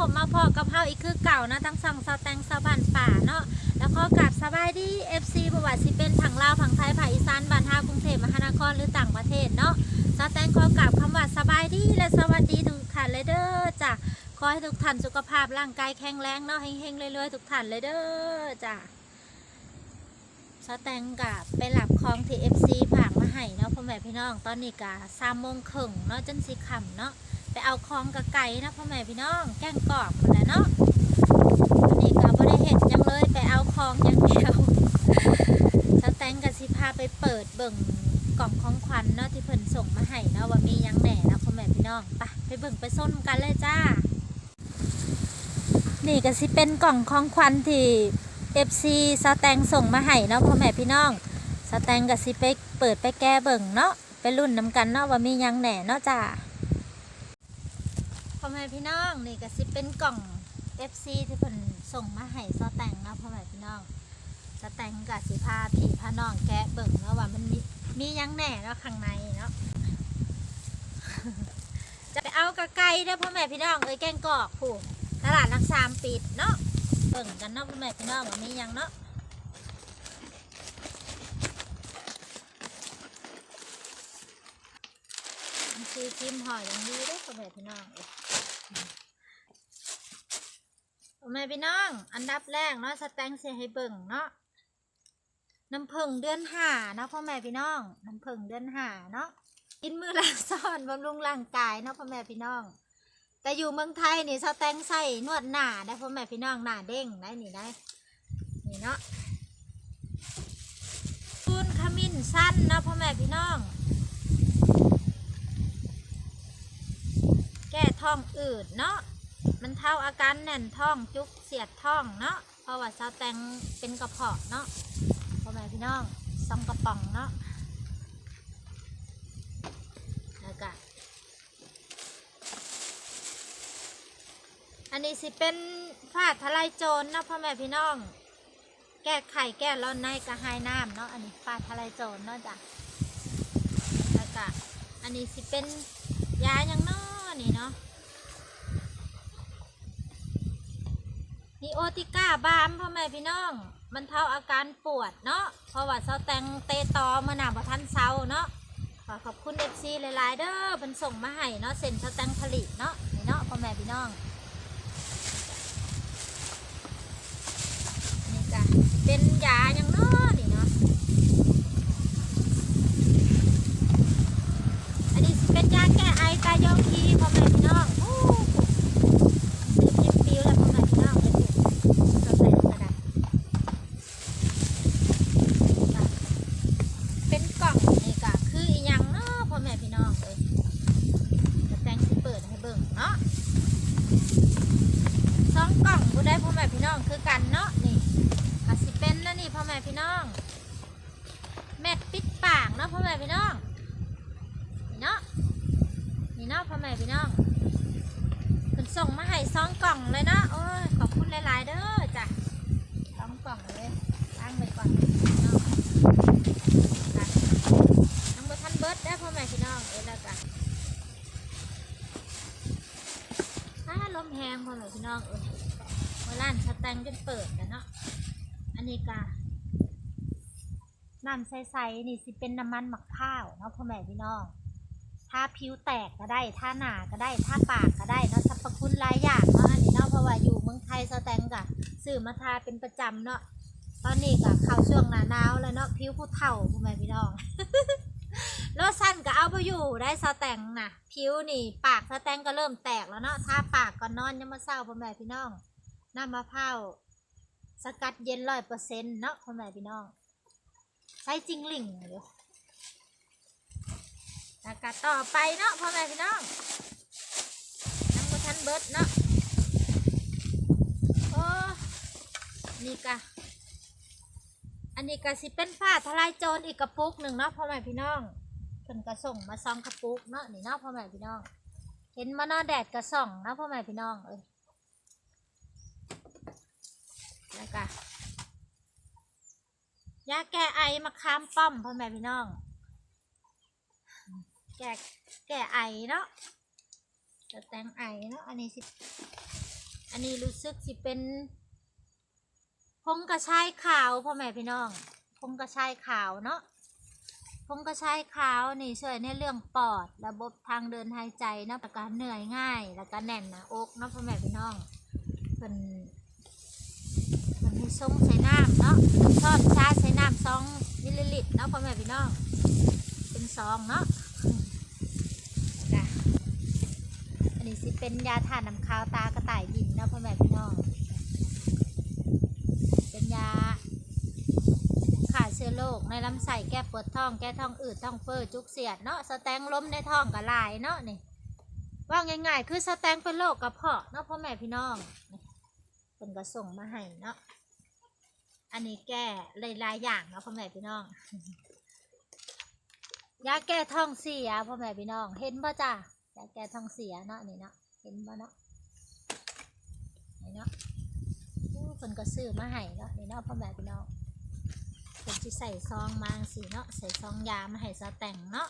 ผมมาพอกับเฮาอีกคือเก่านะทั้งสองสาวแตงสาวบ้านป่าเนาะแล้วก็กราบสบายดี FC ประวัติสิเป็นผังลาวผังไทยผังอีสานบ้านฮากรุงเทพมหานครหรือต่างประเทศเนาะสาวแตงขอกราบคำว่าสบายดีและสวัสดีทุกท่านเลยเด้อจ้ะขอให้ทุกท่านสุขภาพร่างกายแข็งแรงเนาะเฮงๆเรื่อยๆทุกท่านเลยเด้อจ้ะสแตงกับไปหลับคลองที่ FC ผากมาให้เนาะพ่อแม่พี่น้องตอนนี้กะสามโมงครึ่งเนาะจนสีค่ำเนาะ ไปเอาคองกับไก่นะพ่อแม่พี่น้องแกงกรอบหมดแล้วเนาะอันนี้ก็บ่ได้เห็นจังเลยไปเอาคองอย่างเดียวสแตงกับสิพาไปเปิดเบิ่งกล่องของขวัญเนาะที่เพิ่นส่งมาให้เนาะว่ามียังแหน่นะพ่อแม่พี่น้องไปไปเบิ่งไปส้นกันเลยจ้า นี่ก็สิเป็นกล่องของขวัญที่ FC สแตงส่งมาให้เนาะพ่อแม่พี่น้องสแตงกับสิไปเปิดไปแก้เบิ่งเนาะไปรุ่นน้ำกันเนาะว่ามียังแหน่เนาะจ้า พ่อแม่พี่น้องนี่ก็สิเป็นกล่อง FC ที่เพิ่นส่งมาให้สแตงเนาะพ่อแม่พี่น้องสแตงกับสิพาพี่พาน้องแกะเบิ่งเนาะว่ามันมีมียังแหน่เนาะข้างในเนาะจะไปเอากระไก่เด้อพ่อแม่พี่น้องเอ้ยแกงกอกผู้ตลาดนักสามปิดเนาะเบิ่งกันเนาะพ่อแม่พี่น้องว่ามียังเนาะมันคือกิมหอยอย่างดีเด้พ่อแม่พี่น้องเอ้ย พ่อแม่พี่น้อง อันดับแรกเนาะสแตงเสียให้เบิ่งเนาะน้ำผึ้งเดือนหาเนาะพ่อแม่พี่น้อง น้ำผึ้งเดือนหาเนาะกินมือละซ้อนบำรุงร่างกายเนาะพ่อแม่พี่น้อง แต่อยู่เมืองไทยนี่สแตงใส่นวดหน้าได้พ่อแม่พี่น้องหน้าเด้งได้นี่ได้นี่เนาะปูนขมิ้นสั้นเนาะพ่อแม่พี่น้อง แก้ ท้องอืดเนาะมันเท่าอาการแน่นท้องจุกเสียดท้องเนาะเพราะว่าสแตงเป็นกระเพาะเนาะพ่อแม่พี่น้องซองกระป๋องเนาะแล้วก็อันนี้สิเป็นฝ้าทลายโจรเนาะพ่อแม่พี่น้อง แก้ไข่แก้ร้อนในกระหายน้ำเนาะอันนี้ฝ้าทลายโจรเนาะจ้ะแล้วก็อันนี้สิเป็นยาอย่างน้อนี่เนาะ โอติก้าบามพ่อแม่พี่น้องมันเท่าอาการปวดเนาะเพราะว่าเซาแตงเตตอมาหนาบ่ทันเซาเนาะขอขอบคุณเอฟซีหลายๆเด้อเพิ่นส่งมาให้เนาะเซ็นเซาแตงผลิตเนาะนี่เนาะพ่อแม่พี่น้องนี่จ้ะเป็นยาอย่างเนาะ อันนี้สิเป็นยาแก้ไอตายองทีพ่อแม่พี่น้องโอ้ซื้อเป็นปิวแล้วพ่อแม่พี่น้องเลยเราใส่กระดาษจ้ะเป็นกล่องนี่ก็คืออีหยังเนาะพ่อแม่พี่น้องเลยจะแต่งสิเปิดให้เบิ่งเนาะ สองกล่องผู้ได้พ่อแม่พี่น้องคือกันเนาะนี่ก็สิเป็นนะนี่พ่อแม่พี่น้อง แมทปิดปากเนาะพ่อแม่พี่น้องนี่เนาะนี่ เนาะพ่อแม่พี่น้องเพิ่นส่งมาให้สองกล่องเลยเนาะโอ้ยขอบคุณหลาย ๆ เด้อจ้ะสองกล่องเลยตั้งไปก่อนพี่น้องจ้ะน้องบัทันเบิร์ดได้พ่อแม่พี่น้องเอ้ยแล้วกันถ้าลมแหงพ่อหน่พี่น้องเออเวลาสแตงจนเปิดกันเนาะอันนี้กะน้ำใสๆนี่สิเป็นน้ำมันหมักข้าวเนาะพ่อแม่พี่น้อง ถ้าผิวแตกก็ได้ถ้าหนาก็ได้ถ้าปากก็ได้เนาะสรรพคุณหลายอย่างเนาะอันนี้เนาะเพราะว่าอยู่เมืองไทยสแตงกะซื้อมาทาเป็นประจำเนาะตอนนี้กะเข้าช่วงหนาหนาวแล้วเนาะผิวผู้เฒ่าพ่อแม่พี่น้องโลชั่นก็เอาไปอยู่ได้สแตงนะผิวนี่ ปากสแตงก็เริ่มแตกแล้วเนาะทาปากก่อนอนยังมาเศร้าพ่อแม่พี่น้องน้ำมะพร้าวสกัดเย็นร้อยเปอร์เซ็นต์เนาะพ่อแม่พี่น้องใช้จริงหลิงเดี๋ย แล้วก็ต่อไปเนาะพ่อแม่พี่น้องน้ำมันทันเบิดเนาะโอ้นี่กะอันนี้ก็สิเป็นผ้าทลายโจรอีกกระปุกหนึ่งเนาะพ่อแม่พี่น้องเพิ่นก็ส่งมาซองกระปุกเนาะนี่เนาะพ่อแม่พี่น้อง เห็นมานาะแดดก็ส่องเนาะพ่อแม่พี่น้องเอ้ยแล้วก็ยาแก้ไอมะขามป้อมพ่อแม่พี่น้อง แก้แก้ไอเนาะจะแต่งไอเนาะอันนี้สิอันนี้รู้สึกสิเป็นพงกระชายขาวพ่อแม่พี่น้องพงกระชายขาวเนาะพงกระชายขาวนี่ช่วยในเรื่องปอด ระบบทางเดินหายใจนะแล้วก็เหนื่อยง่าย แล้วก็แน่นหนะอกเนาะพ่อแม่พี่น้องเป็นมันมีทรงใส่น้ำเนาะชอบชาใส่น้ำซองมิลลิลิตรเนาะพ่อแม่พี่น้องเป็นซองเนาะ อันนี้สิเป็นยาถ่านน้ำขาวตากระต่ายบินเนาะพ่อแม่พี่น้อง เป็นยาฆ่าเชื้อโรคในลำไส้แก้ปวดท้องแก้ท้องอืดท้องเฟ้อจุกเสียดเนาะสแตงล้มในท้องกับลายเนาะนี่ว่าง่ายๆ คือสแตงเป็นโรคกระเพาะเนาะพ่อแม่พี่น้องเป็นก็ส่งมาให้เนาะอันนี้แก้หลายๆอย่างเนาะพ่อแม่พี่น้องยาแก้ท้องเสียพ่อแม่พี่น้องเห็นป่ะจ้ะ ยาแกทองเสียเนาะนี่เนาะเห็นป่เนาะนี่เนาะอู้เพิ่นก็ซื้อมาให้เนาะนี่เนาะพ่อแม่พี่น้องเพิ่ใส่ซองมาสิเนาะใส่ซองยามาให้ซะแต่งเนาะ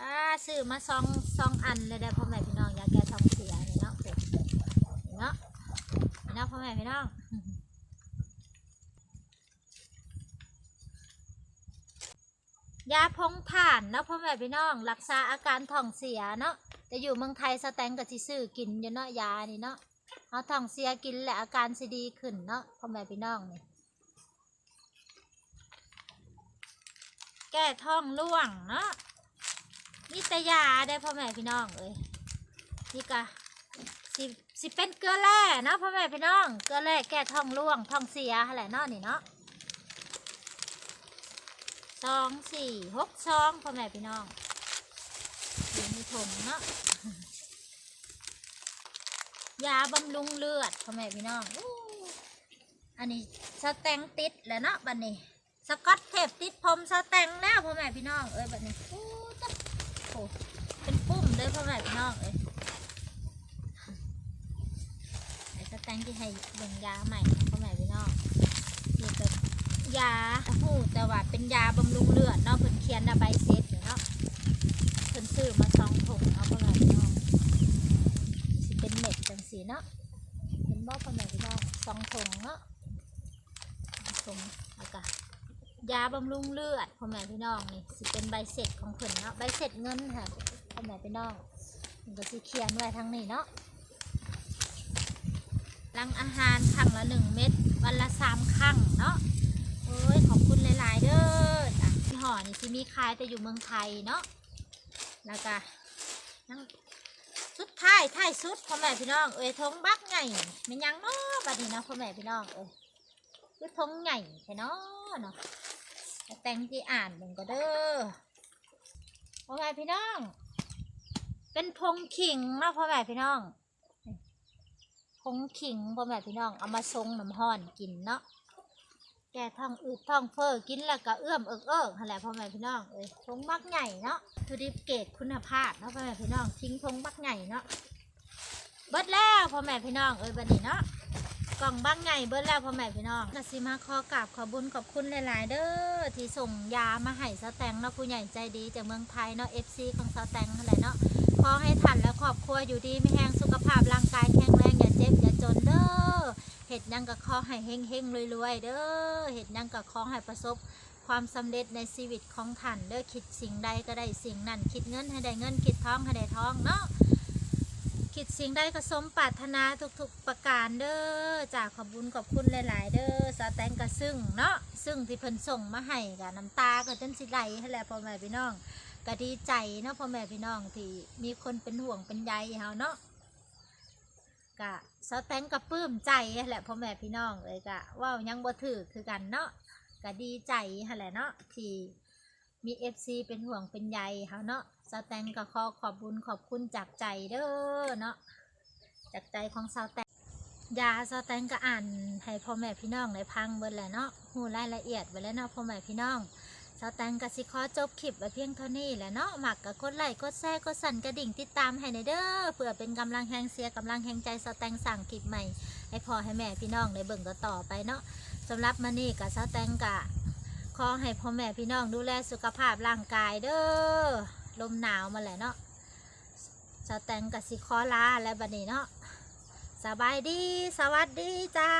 อ่าซื้อมาซองซองอันเลยได้พ่อแม่พี่น้องยาแก้ท้องเสียนี่เนาะเพิ่นนี่เนาะนี่เนาะพ่อแม่พี่น้อง ยาพงผ่านเนาะพ่อแม่พี่น้องรักษาอาการท้องเสียเนาะแต่อยู่เมืองไทยสแตงกับที่ซื้อกินอยู่เนาะยานี่เนาะเอาท้องเสียกินและอาการสิดีขึ้นเนาะพ่อแม่พี่น้องนี่แก้ท้องร่วงเนาะนี่แต่ยาได้พ่อแม่พี่น้องเอ้ยนี่กะสิสิเป็นเกลือแร่เนาะพ่อแม่พี่น้องเกลือแร่แก้ท้องร่วงท้องเสียอะไรเนาะนี่เนาะ สองสี่หกสองพ่อแม่พี่น้องอยู่ในถุงเนาะยาบำรุงเลือดพ่อแม่พี่น้องอันนี้สแตงติดแล้วเนาะบัดนี้ สกอตเทปติดผมสแตงแล้วพ่อแม่พี่น้องเอ้ยบัดนี้โอ้จ๊ะโอ้เป็นปุ่มเลยพ่อแม่พี่น้องเอ้ยไอ้สแตงที่ให้เบ่งยาใหม่พ่อแม่พี่น้อง ยาหูแต่ว่าเป็นยาบำรุงเลือดเนาะเพิ่นเขียนนะใบเซ็ตเนาะเพิ่นซื้อมาสองถุงเนาะพ่อแม่พี่น้องสิเป็นเม็ดจังสีเนาะเห็นบ่พ่อแม่พี่น้องสองถุงเนาะถุงแล้วก็ยาบำรุงเลือดพ่อแม่พี่น้องนี่สิเป็นใบเสร็จของเพิ่นเนาะใบเสร็จเงินค่ะพ่อแม่พี่น้องมันก็สิเขียนไว้ทางนี้เนาะหลังอาหารครั้งละหนึ่งเม็ดวันละสามครั้งเนาะ โอ้ยขอบคุณหลาย ๆ เด้ออะที่ห่อนี่ สิมีขายแต่อยู่เมืองไทยเนาะแล้วก็นั่งสุดท้ายท้ายสุดพ่อแม่พี่น้องเอ้ยทงบักใหญ่มันยังเนาะบัดนี้เนาะพ่อแม่พี่น้องเอ้ยคือทงใหญ่แค่เนาะเนาะแต่แตงที่อ่านมึงก็เด้อพ่อแม่พี่น้อง เป็นพงขิงเนาะพ่อแม่พี่น้องพงขิงพ่อแม่พี่น้องเอามาทรงน้ำห้อนกินเนาะ แก่ท้องอืดท้องเฟ้อกินแล้วก็เอื้อมเอิกเอิกนั่นแหละพ่อแม่พี่น้องเอ้ยทงบักใหญ่เนาะทุดิบเกตคุณภาพเนาะพ่อแม่พี่น้องทิ้งทงบักใหญ่เนาะเบิดแล้วพ่อแม่พี่น้องเอ้ยบัดนี้เนาะกล่องบักใหญ่เบิดแล้วพ่อแม่พี่น้องกสิมาขอกราบขอบุญขอบคุณหลาย ๆ เด้อที่ส่งยามาให้สแตงเนาะผู้ใหญ่ใจดีจากเมืองไทยเนาะ FC ของสแตงนั่นแหละเนาะขอให้ท่านและครอบครัวอยู่ดีไม่แห้งสุขภาพร่างกายแข็งแรงอย่าเจ็บอย่าจนเด้อ ห็ดยังก็ขอให้เฮงเฮงๆรวยๆเด้อเห็ดยังก็ขอให้ประสบความสำเร็จในชีวิตของท่านเด้อคิดสิ่งใดก็ได้สิ่งนั้น คิดเงินให้ได้เงิน คิดท้องให้ได้ท้องเนาะคิดสิ่งใดก็สมปรารถนาทุกๆประการเด้อจากขอบุญขอบคุณหลาย ๆ เด้อสาแตงก็ซึ่งเนาะซึ่งที่เพิ่นส่งมาให้กับน้ำตาก็จนสิไหลให้แหละพ่อแม่พี่น้องก็ดีใจเนาะพ่อแม่พี่น้องที่มีคนเป็นห่วงเป็นใยเฮาเนาะ กะสแตงกะปลื้มใจแหละพ่อแม่พี่น้องเลยกะว่ายังบ่ถือคือกันเนาะกะดีใจแหละเนาะที่มีเอฟซีเป็นห่วงเป็นใยเฮาเนาะสแตงก็ขอขอบบุญขอบคุณจากใจเด้อเนาะจากใจของสาวแตงยาสแตงก็อ่านให้พ่อแม่พี่น้องได้พังเบิดแหละเนาะหูรายละเอียดไว้แล้วเนาะพ่อแม่พี่น้องาวแตงกสิขอจบคลิปไว้เพียงเท่านี้แหละเนาะหมักกับกดไลค์กดแชร์กดสั่นกระดิ่งติดตามให้ในเด้อเพื่อเป็นกำลังแหงเสียกำลังแหงใจสาวแตงสั่งคลิปใหม่ให้พ่อให้แม่พี่น้องได้เบิ่งก็ต่อไปเนาะสำหรับมานี่กับสาวแตงกะขอให้พ่อแม่พี่น้องดูแลสุขภาพร่างกายเด้อลมหนาวมาแหละเนาะสาวแตงกับสิคอลาและบัดนี้เนาะสบายดี สวัสดีจ้า